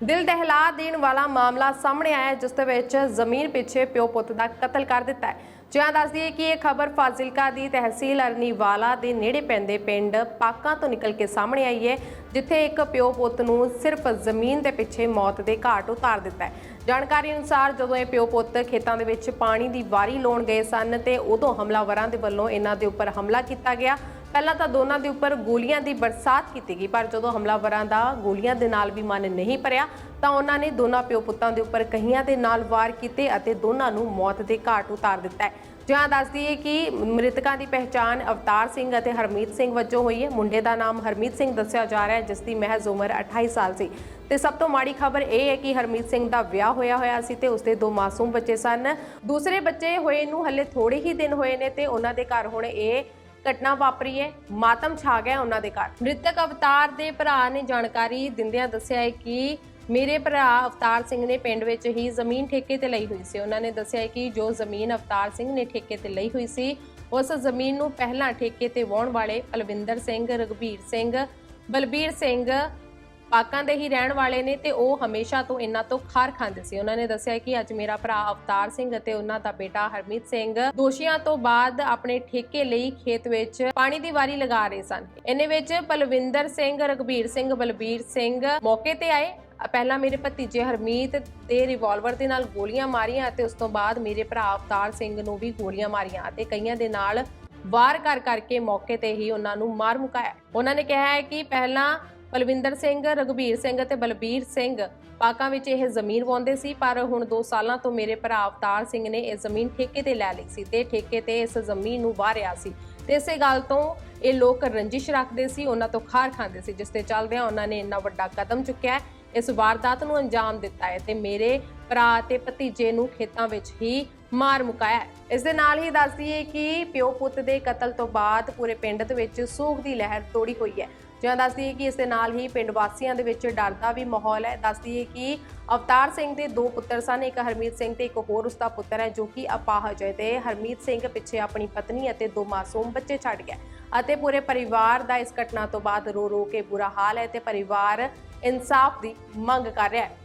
ਦਿਲ ਦਹਿਲਾ ਦੇਣ ਵਾਲਾ ਮਾਮਲਾ ਸਾਹਮਣੇ ਆਇਆ ਜਿਸ ਦੇ ਵਿੱਚ ਜ਼ਮੀਨ ਪਿੱਛੇ ਪਿਓ ਪੁੱਤ ਦਾ ਕਤਲ ਕਰ ਦਿੱਤਾ ਹੈ। ਜਿਹਾਂ ਦੱਸਦੀ ਹੈ ਕਿ ਇਹ ਖਬਰ ਫਾਜ਼ਿਲਕਾ ਦੀ ਤਹਿਸੀਲ ਅਰਨੀਵਾਲਾ ਦੇ ਨੇੜੇ ਪੈਂਦੇ ਪਿੰਡ ਪਾਕਾਂ ਤੋਂ ਨਿਕਲ ਕੇ ਸਾਹਮਣੇ ਆਈ ਹੈ, ਜਿੱਥੇ ਇੱਕ ਪਿਓ ਪੁੱਤ ਨੂੰ ਸਿਰਫ ਜ਼ਮੀਨ ਦੇ ਪਿੱਛੇ ਮੌਤ ਦੇ ਘਾਟ ਉਤਾਰ ਦਿੱਤਾ ਹੈ। ਜਾਣਕਾਰੀ ਅਨੁਸਾਰ ਜਦੋਂ ਇਹ ਪਿਓ ਪੁੱਤ ਖੇਤਾਂ ਦੇ ਵਿੱਚ ਪਾਣੀ ਦੀ ਵਾਰੀ ਲਾਉਣ ਗਏ ਸਨ ਤੇ ਉਦੋਂ ਹਮਲਾਵਰਾਂ ਦੇ ਵੱਲੋਂ ਇਹਨਾਂ ਦੇ ਉੱਪਰ ਹਮਲਾ ਕੀਤਾ ਗਿਆ। ਪਹਿਲਾਂ ਤਾਂ ਦੋਨਾਂ ਦੇ ਉੱਪਰ ਗੋਲੀਆਂ ਦੀ ਬਰਸਾਤ ਕੀਤੀ ਗਈ, ਪਰ ਜਦੋਂ ਹਮਲਾਵਰਾਂ ਦਾ ਗੋਲੀਆਂ ਦੇ ਨਾਲ ਵੀ ਮਨ ਨਹੀਂ ਭਰਿਆ, ਤਾਂ ਉਹਨਾਂ ਨੇ ਦੋਨਾਂ ਪਿਓ ਪੁੱਤਾਂ ਦੇ ਉੱਪਰ ਕਹੀਆਂ ਦੇ ਨਾਲ ਵਾਰ ਕੀਤੇ ਅਤੇ ਦੋਨਾਂ ਨੂੰ ਮੌਤ ਦੇ ਘਾਟ ਉਤਾਰ ਦਿੱਤਾ ਹੈ। ਜਿਹਾਂ ਦੱਸਦੀ ਹੈ ਕਿ ਮ੍ਰਿਤਕਾਂ ਦੀ ਪਹਿਚਾਣ ਅਵਤਾਰ ਸਿੰਘ ਅਤੇ ਹਰਮੀਤ ਸਿੰਘ ਵਜੋਂ ਹੋਈ ਹੈ। ਮੁੰਡੇ ਦਾ ਨਾਮ ਹਰਮੀਤ ਸਿੰਘ ਦੱਸਿਆ ਜਾ ਰਿਹਾ ਹੈ, ਜਿਸ ਦੀ ਮਹਿਜ਼ ਉਮਰ 28 ਸਾਲ ਸੀ। ਤੇ ਸਭ ਤੋਂ ਮਾੜੀ ਖਬਰ ਇਹ ਹੈ ਕਿ ਹਰਮੀਤ ਸਿੰਘ ਦਾ ਵਿਆਹ ਹੋਇਆ ਹੋਇਆ ਸੀ ਤੇ ਉਸਦੇ ਦੋ ਮਾਸੂਮ ਬੱਚੇ ਸਨ। ਦੂਸਰੇ ਬੱਚੇ ਹੋਏ ਨੂੰ ਹਲੇ ਥੋੜੇ ਹੀ ਦਿਨ ਹੋਏ ਨੇ ਤੇ ਉਹਨਾਂ ਦੇ ਘਰ ਹੁਣ ਇਹ ਘਟਨਾ ਵਾਪਰੀ ਹੈ, ਮਾਤਮ ਛਾ ਗਿਆ ਉਹਨਾਂ ਦੇ ਘਰ। ਮ੍ਰਿਤਕ ਅਵਤਾਰ ਦੇ ਭਰਾ ਨੇ ਜਾਣਕਾਰੀ ਦਿੰਦਿਆਂ ਦੱਸਿਆ ਹੈ ਕਿ ਮੇਰੇ ਭਰਾ ਅਵਤਾਰ ਸਿੰਘ ਨੇ ਪਿੰਡ ਵਿੱਚ ਹੀ ਜ਼ਮੀਨ ਠੇਕੇ ਤੇ ਲਈ ਹੋਈ ਸੀ। ਉਹਨਾਂ ਨੇ ਦੱਸਿਆ ਕਿ ਜੋ ਜ਼ਮੀਨ ਅਵਤਾਰ ਸਿੰਘ ਨੇ ਠੇਕੇ ਤੇ ਲਈ ਹੋਈ ਸੀ, ਉਸ ਜ਼ਮੀਨ ਨੂੰ ਪਹਿਲਾਂ ਠੇਕੇ ਤੇ ਵਾਹੁਣ ਵਾਲੇ ਪਲਵਿੰਦਰ ਸਿੰਘ ਰਗਵੀਰ ਸਿੰਘ, ਬਲਬੀਰ ਸਿੰਘ ਪਾਕਾਂ ਦੇ ਹੀ ਰਹਿਣ ਵਾਲੇ ਨੇ ਤੇ ਉਹ ਹਮੇਸ਼ਾ ਤੋਂ ਇਹਨਾਂ ਤੋਂ ਖਾਰ ਖਾਂਦੇ ਸੀ। ਉਹਨਾਂ ਨੇ ਦੱਸਿਆ ਕਿ ਅੱਜ ਮੇਰਾ ਭਰਾ ਅਵਤਾਰ ਸਿੰਘ ਅਤੇ ਉਹਨਾਂ ਦਾ ਬੇਟਾ ਹਰਮੀਤ ਸਿੰਘ ਦੋਸ਼ੀਆਂ ਤੋਂ ਬਾਅਦ ਆਪਣੇ ਠੇਕੇ ਲਈ ਖੇਤ ਵਿੱਚ ਪਾਣੀ ਦੀ ਵਾਰੀ ਲਗਾ ਰਹੇ ਸਨ। ਇਹਨੇ ਵਿੱਚ ਪਲਵਿੰਦਰ ਸਿੰਘ ਰਗਵੀਰ ਸਿੰਘ, ਬਲਬੀਰ ਸਿੰਘ ਮੌਕੇ ਤੇ ਆਏ। ਪਹਿਲਾਂ ਮੇਰੇ ਭਤੀਜੇ ਹਰਮੀਤ ਤੇ ਰਿਵਾਲਵਰ ਦੇ ਨਾਲ ਗੋਲੀਆਂ ਮਾਰੀਆਂ ਅਤੇ ਉਸ ਤੋਂ ਬਾਅਦ ਮੇਰੇ ਭਰਾ ਅਵਤਾਰ ਸਿੰਘ ਨੂੰ ਵੀ ਗੋਲੀਆਂ ਮਾਰੀਆਂ ਅਤੇ ਕਈਆਂ ਦੇ ਨਾਲ ਵਾਰ ਕਰ ਕਰਕੇ ਮੌਕੇ ਤੇ ਹੀ ਉਹਨਾਂ ਨੂੰ ਮਾਰ ਮੁਕਾਇਆ। ਉਹਨਾਂ ਨੇ ਕਿਹਾ ਹੈ ਕਿ ਪਹਿਲਾਂ ਬਲਵਿੰਦਰ ਸਿੰਘ ਰਗਵੀਰ ਸਿੰਘ ਅਤੇ ਬਲਬੀਰ ਸਿੰਘ ਪਾਕਾਂ ਵਿੱਚ ਇਹ ਜ਼ਮੀਨ ਵਾਉਂਦੇ ਸੀ, ਪਰ ਹੁਣ 2 ਸਾਲਾਂ ਤੋਂ ਮੇਰੇ ਭਰਾ ਅਵਤਾਰ ਸਿੰਘ ਨੇ ਇਹ ਜ਼ਮੀਨ ਠੇਕੇ ਤੇ ਲੈ ਲਈ ਸੀ ਤੇ ਠੇਕੇ ਤੇ ਇਸ ਜ਼ਮੀਨ ਨੂੰ ਵਾਰਿਆ ਸੀ ਤੇ ਇਸੇ ਗੱਲ ਤੋਂ ਇਹ ਲੋਕ ਰੰਜਿਸ਼ ਰੱਖਦੇ ਸੀ, ਉਹਨਾਂ ਤੋਂ ਖਾਰ ਖਾਂਦੇ ਸੀ, ਜਿਸ ਤੇ ਚੱਲਦਿਆਂ ਉਹਨਾਂ ਨੇ ਇੰਨਾ ਵੱਡਾ ਕਦਮ ਚੁੱਕਿਆ, ਇਸ ਵਾਰਦਾਤ ਨੂੰ ਅੰਜਾਮ ਦਿੱਤਾ ਹੈ ਤੇ ਮੇਰੇ ਭਰਾ ਤੇ ਭਤੀਜੇ ਨੂੰ ਖੇਤਾਂ ਵਿੱਚ ਹੀ ਮਾਰ ਮੁਕਾਇਆ ਹੈ। ਇਸ ਦੇ ਨਾਲ ਹੀ ਦੱਸਦੀ ਹੈ ਕਿ ਪਿਓ ਪੁੱਤ ਦੇ ਕਤਲ ਤੋਂ ਬਾਅਦ ਪੂਰੇ ਪਿੰਡ ਦੇ ਵਿੱਚ ਸੋਗ ਦੀ ਲਹਿਰ ਤੋੜੀ ਹੋਈ ਹੈ ਜਿਵੇਂ ਦੱਸਦੀ ਹੈ ਕਿ ਇਸ ਦੇ ਨਾਲ ਹੀ ਪਿੰਡ ਵਾਸੀਆਂ ਦੇ ਵਿੱਚ ਡਰ ਦਾ ਵੀ ਮਾਹੌਲ ਹੈ। ਦੱਸਦੀ ਹੈ ਕਿ ਅਵਤਾਰ ਸਿੰਘ ਦੇ ਦੋ ਪੁੱਤਰ ਸਨ, ਇੱਕ ਹਰਮੀਤ ਸਿੰਘ ਤੇ ਇੱਕ ਹੋਰ ਉਸਦਾ ਪੁੱਤਰ ਹੈ ਜੋ ਕਿ ਅਪਾਹਜ ਹੈ ਤੇ ਹਰਮੀਤ ਸਿੰਘ ਪਿੱਛੇ ਆਪਣੀ ਪਤਨੀ ਅਤੇ ਦੋ ਮਾਸੂਮ ਬੱਚੇ ਛੱਡ ਗਿਆ ਅਤੇ ਪੂਰੇ ਪਰਿਵਾਰ ਦਾ ਇਸ ਘਟਨਾ ਤੋਂ ਬਾਅਦ ਰੋ ਰੋ ਕੇ ਬੁਰਾ ਹਾਲ ਹੈ ਤੇ ਪਰਿਵਾਰ ਇਨਸਾਫ ਦੀ ਮੰਗ ਕਰ ਰਿਹਾ ਹੈ।